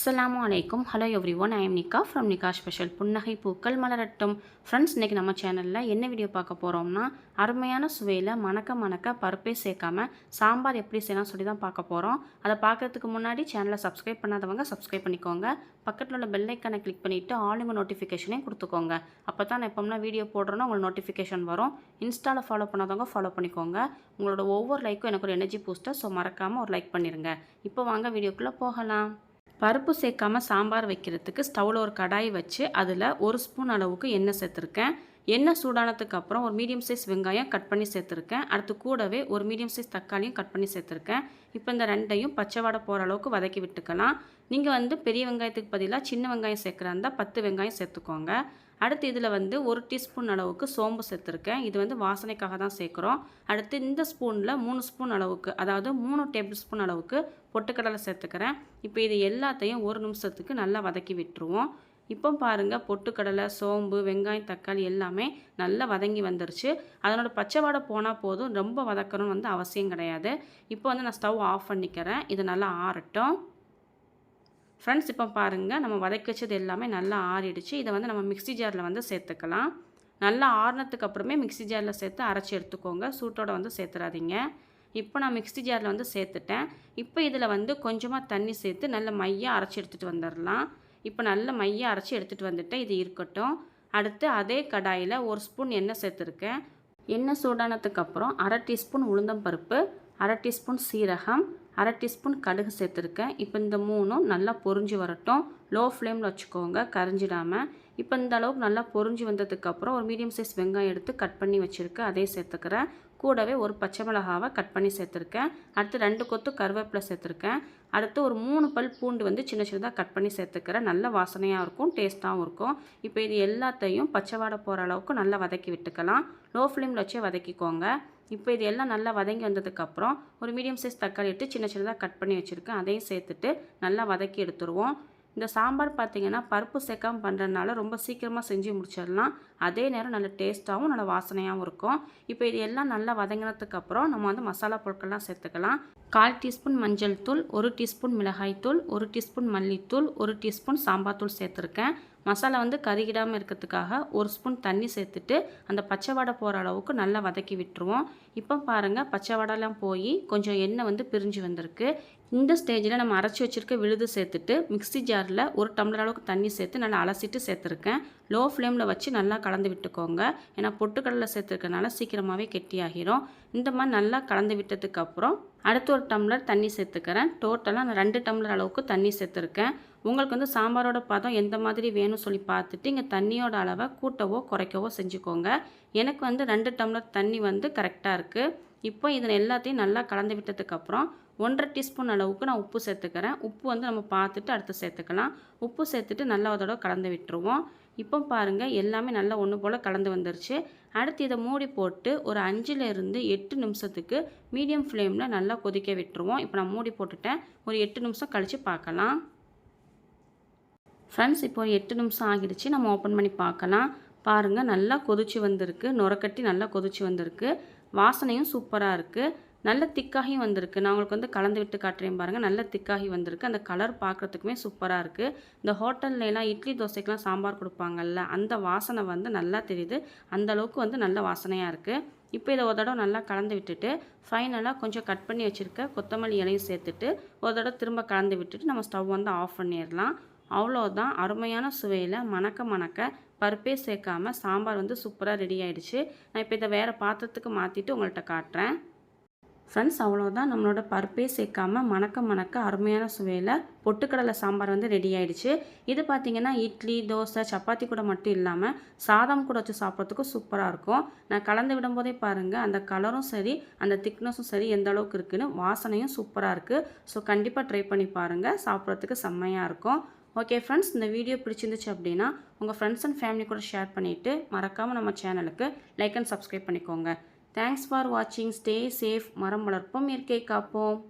அஸ்லாம் வலைக்கும் hello everyone I am from Nikka special புன்னகை பூக்கள் மலரட்டும். ஃப்ரெண்ட்ஸ் இன்றைக்கி நம்ம சேனலில் என்ன வீடியோ பார்க்க போகிறோம்னா அருமையான சுவையில் மணக்க மணக்க பருப்பே சேர்க்காம சாம்பார் எப்படி செய்யலாம் சொல்லி தான் பார்க்க போகிறோம் அதை பார்க்கறதுக்கு முன்னாடி சேனலை சப்ஸ்கிரைப் பண்ணாதவங்க சப்ஸ்கிரைப் பண்ணிக்கோங்க. பக்கத்தில் உள்ள பெல்லைக்கனை கிளிக் பண்ணிவிட்டு ஆளுங்க நோட்டிஃபிகேஷனையும் கொடுத்துக்கோங்க. அப்போ தான் நான் எப்போம்னா வீடியோ போடுறோன்னா உங்களுக்கு நோட்டிஃபிகேஷன் வரும். இன்ஸ்டாவில் ஃபாலோ பண்ணாதவங்க ஃபாலோ பண்ணிக்கோங்க. உங்களோட ஒவ்வொரு லைக்கும் எனக்கு ஒரு எனர்ஜி பூஸ்டர் ஸோ மறக்காமல் ஒரு லைக் பண்ணிடுங்க இப்போ வாங்க வீடியோக்குள்ளே போகலாம். பருப்பு சேர்க்காம சாம்பார் வைக்கிறதுக்கு ஸ்டவ்வில் ஒரு கடாய் வச்சு அதில் ஒரு ஸ்பூன் அளவுக்கு எண்ணெய் சேர்த்துருக்கேன். எண்ணெய் சூடானதுக்கு அப்புறம் ஒரு மீடியம் சைஸ் வெங்காயம் கட் பண்ணி சேர்த்துருக்கேன். அடுத்து கூடவே ஒரு மீடியம் சைஸ் தக்காளியும் கட் பண்ணி சேர்த்துருக்கேன். இப்போ இந்த ரெண்டையும் பச்சை வடை போகிற அளவுக்கு வதக்கி விட்டுக்கலாம். நீங்கள் வந்து பெரிய வெங்காயத்துக்கு பதிலாக சின்ன வெங்காயம் சேர்க்குறா இருந்தால் பத்து வெங்காயம் சேர்த்துக்கோங்க. அடுத்து இதில் வந்து ஒரு டீஸ்பூன் அளவுக்கு சோம்பு சேர்த்துருக்கேன். இது வந்து வாசனைக்காக தான் சேர்க்குறோம். அடுத்து இந்த ஸ்பூனில் மூணு ஸ்பூன் அளவுக்கு அதாவது மூணு டேபிள் ஸ்பூன் அளவுக்கு பொட்டுக்கடலை சேர்த்துக்கிறேன். இப்போ இது எல்லாத்தையும் ஒரு நிமிஷத்துக்கு நல்லா வதக்கி விட்டுருவோம். இப்போ பாருங்கள் பொட்டுக்கடலை சோம்பு வெங்காயம் தக்காளி எல்லாமே நல்லா வதங்கி வந்துருச்சு. அதனோட பச்சை வாடை போனால் போதும் ரொம்ப வதக்கணும்னு வந்து அவசியம் கிடையாது. இப்போ வந்து நான் ஸ்டவ் ஆஃப் பண்ணிக்கிறேன். இது நல்லா ஆறட்டும். ஃப்ரெண்ட்ஸ் இப்போ பாருங்கள் நம்ம வதக்கி வச்சது எல்லாமே நல்லா ஆறிடுச்சு. இதை வந்து நம்ம மிக்ஸி ஜாரில் வந்து சேர்த்துக்கலாம். நல்லா ஆறினதுக்கு அப்புறமே மிக்ஸி ஜாரில் சேர்த்து அரைச்சி எடுத்துக்கோங்க. சூட்டோட வந்து சேர்த்துறாதீங்க. இப்போ நான் மிக்ஸி ஜாரில் வந்து சேர்த்துட்டேன். இப்போ இதில் வந்து கொஞ்சமாக தண்ணி சேர்த்து நல்ல மையாக அரைச்சி எடுத்துகிட்டு வந்துடலாம். இப்போ நல்ல மையாக அரைச்சி எடுத்துகிட்டு வந்துட்டேன். இது இருக்கட்டும். அடுத்து அதே கடாயில் ஒரு ஸ்பூன் எண்ணெய் சேர்த்துருக்கேன். எண்ணெய் சூடானதுக்கப்புறம் அரை டீஸ்பூன் உளுந்தம்பருப்பு அரை டீஸ்பூன் சீரகம் அரை டீஸ்பூன் கடுகு சேர்த்துருக்கேன். இப்போ இந்த மூணும் நல்லா பொரிஞ்சு வரட்டும். லோ ஃப்ளேமில் வச்சுக்கோங்க கரைஞ்சிடாமல் இப்போ இந்த அளவுக்கு நல்லா பொரிஞ்சு வந்ததுக்கப்புறம் ஒரு மீடியம் சைஸ் வெங்காயம் எடுத்து கட் பண்ணி வச்சுருக்கேன் அதே சேர்த்துக்கிறேன். கூடவே ஒரு பச்சை மிளகாவை கட் பண்ணி சேர்த்துருக்கேன். அடுத்து ரெண்டு கொத்து கருவேப்பிலை சேர்த்துருக்கேன். அடுத்து ஒரு மூணு பல் பூண்டு வந்து சின்ன சின்னதாக கட் பண்ணி சேர்த்துக்கிறேன். நல்ல வாசனையாக இருக்கும் டேஸ்ட்டாகவும் இருக்கும். இப்போ இது எல்லாத்தையும் பச்சை வாடை போகிற அளவுக்கு நல்லா வதக்கி விட்டுக்கலாம். லோ ஃப்ளேமில் வச்சே வதக்கிக்கோங்க. இப்போ இது எல்லாம் நல்லா வதங்கி வந்ததுக்கப்புறம் ஒரு மீடியம் சைஸ் தக்காளி எடுத்து சின்ன சின்னதாக கட் பண்ணி வச்சுருக்கேன். அதையும் சேர்த்துட்டு நல்லா வதக்கி எடுத்துருவோம். இந்த சாம்பார் பார்த்திங்கன்னா பருப்பு சேர்க்காம பண்ணுறதுனால ரொம்ப சீக்கிரமாக செஞ்சு முடிச்சிடலாம். அதே நேரம் நல்ல டேஸ்ட்டாகவும் நல்ல வாசனையாகவும் இருக்கும். இப்போ இது எல்லாம் நல்லா வதங்கினதுக்கப்புறம் நம்ம வந்து மசாலா பொருட்கள்லாம் சேர்த்துக்கலாம். கால் டீஸ்பூன் மஞ்சள் தூள் ஒரு டீஸ்பூன் மிளகாய் தூள் ஒரு டீஸ்பூன் மல்லித்தூள் ஒரு டீஸ்பூன் சாம்பார் தூள் சேர்த்துருக்கேன். மசாலா வந்து கருகிடாமல் இருக்கிறதுக்காக ஒரு ஸ்பூன் தண்ணி சேர்த்துட்டு அந்த பச்சை வடை போகிற அளவுக்கு நல்லா வதக்கி விட்டுருவோம். இப்போ பாருங்கள் பச்சை வடைலாம் போய் கொஞ்சம் எண்ணெய் வந்து பிரிஞ்சு வந்திருக்கு. இந்த ஸ்டேஜில் நம்ம அரைச்சி வச்சுருக்க விழுது சேர்த்துட்டு மிக்ஸி ஜாரில் ஒரு டம்ளர் அளவுக்கு தண்ணி சேர்த்து நல்லா அலசிட்டு சேர்த்துருக்கேன். லோ ஃப்ளேமில் வச்சு நல்லா கலந்து விட்டுக்கோங்க. ஏன்னா பொட்டுக்கடலை சேர்த்துருக்கனால சீக்கிரமாகவே கெட்டியாகிரும். இந்த மாதிரி நல்லா கலந்து விட்டதுக்கப்புறம் அடுத்து ஒரு டம்ளர் தண்ணி சேர்த்துக்கிறேன். டோட்டலாக நான் ரெண்டு டம்ளர் அளவுக்கு தண்ணி சேர்த்துருக்கேன். உங்களுக்கு வந்து சாம்பாரோட பதம் எந்த மாதிரி வேணும்னு சொல்லி பார்த்துட்டு இங்கே தண்ணியோட அளவை கூட்டவோ குறைக்கவோ செஞ்சுக்கோங்க. எனக்கு வந்து ரெண்டு டம்ளர் தண்ணி வந்து கரெக்டாக இருக்குது இப்போ இதில் எல்லாத்தையும் நல்லா கலந்து விட்டதுக்கப்புறம் ஒன்றரை டீஸ்பூன் அளவுக்கு நான் உப்பு சேர்த்துக்கிறேன். உப்பு வந்து நம்ம பார்த்துட்டு அடுத்து சேர்த்துக்கலாம். உப்பு சேர்த்துட்டு நல்லா அதோட கலந்து விட்டுருவோம். இப்போ பாருங்கள் எல்லாமே நல்லா ஒன்று போல் கலந்து வந்துருச்சு. அடுத்து இதை மூடி போட்டு ஒரு அஞ்சுலேருந்து எட்டு நிமிஷத்துக்கு மீடியம் ஃப்ளேமில் நல்லா கொதிக்க விட்டுருவோம். இப்போ நான் மூடி போட்டுட்டேன். ஒரு எட்டு நிமிஷம் கழித்து பார்க்கலாம். ஃப்ரெண்ட்ஸ் இப்போ ஒரு எட்டு நிமிஷம் ஆகிடுச்சு. நம்ம ஓப்பன் பண்ணி பார்க்கலாம். பாருங்கள் நல்லா கொதிச்சு வந்திருக்கு. நுரக்கட்டி நல்லா கொதிச்சு வந்திருக்கு. வாசனையும் சூப்பராக இருக்குது நல்ல திக்காகி வந்திருக்கு. நான் உங்களுக்கு வந்து கலந்து விட்டு காட்டுறேன் பாருங்கள் நல்ல திக்காகி வந்திருக்கு. அந்த கலர் பார்க்குறதுக்குமே சூப்பராக இருக்குது இந்த ஹோட்டல்லாம் இட்லி தோசைக்கெலாம் சாம்பார் கொடுப்பாங்கல்ல அந்த வாசனை வந்து நல்லா தெரியுது. அந்த அளவுக்கு வந்து நல்ல வாசனையாக இருக்குது இப்போ இதை ஒரு தடவை நல்லா கலந்து விட்டுட்டு ஃபைனலாக கொஞ்சம் கட் பண்ணி வச்சுருக்க கொத்தமல்லி இலையும் சேர்த்துட்டு ஒரு தடவை திரும்ப கலந்து விட்டுட்டு நம்ம ஸ்டவ் வந்து ஆஃப் பண்ணிடலாம். அவ்வளோதான் அருமையான சுவையில் மணக்க மணக்க பருப்பே சேர்க்காம சாம்பார் வந்து சூப்பராக ரெடி ஆகிடுச்சு நான் இப்போ இதை வேறு பாத்திரத்துக்கு மாற்றிட்டு உங்கள்கிட்ட காட்டுறேன். ஃப்ரெண்ட்ஸ் அவ்வளோதான் நம்மளோட பருப்பே சேர்க்காமல் மணக்க மணக்க அருமையான சுவையில் பொட்டுக்கடலை சாம்பார் வந்து ரெடி ஆகிடுச்சு இது பார்த்திங்கன்னா இட்லி தோசை சப்பாத்தி கூட மட்டும் இல்லாமல் சாதம் கூட வச்சு சாப்பிட்றதுக்கும் சூப்பராக இருக்கும். நான் கலந்து விடும்போதே பாருங்கள் அந்த கலரும் சரி அந்த திக்னஸும் சரி எந்த அளவுக்கு இருக்குன்னு வாசனையும் சூப்பராக இருக்குது ஸோ கண்டிப்பாக ட்ரை பண்ணி பாருங்கள் சாப்பிட்றதுக்கு செம்மையாக இருக்கும். ஓகே ஃப்ரெண்ட்ஸ் இந்த வீடியோ பிடிச்சிருந்துச்சு அப்படின்னா உங்கள் ஃப்ரெண்ட்ஸ் அண்ட் ஃபேமிலி கூட ஷேர் பண்ணிவிட்டு மறக்காமல் நம்ம சேனலுக்கு லைக் அண்ட் சப்ஸ்கிரைப் பண்ணிக்கோங்க. தேங்க்ஸ் ஃபார் வாட்சிங் ஸ்டே சேஃப் மரம் வளர்ப்போம். இயற்கை காப்போம்.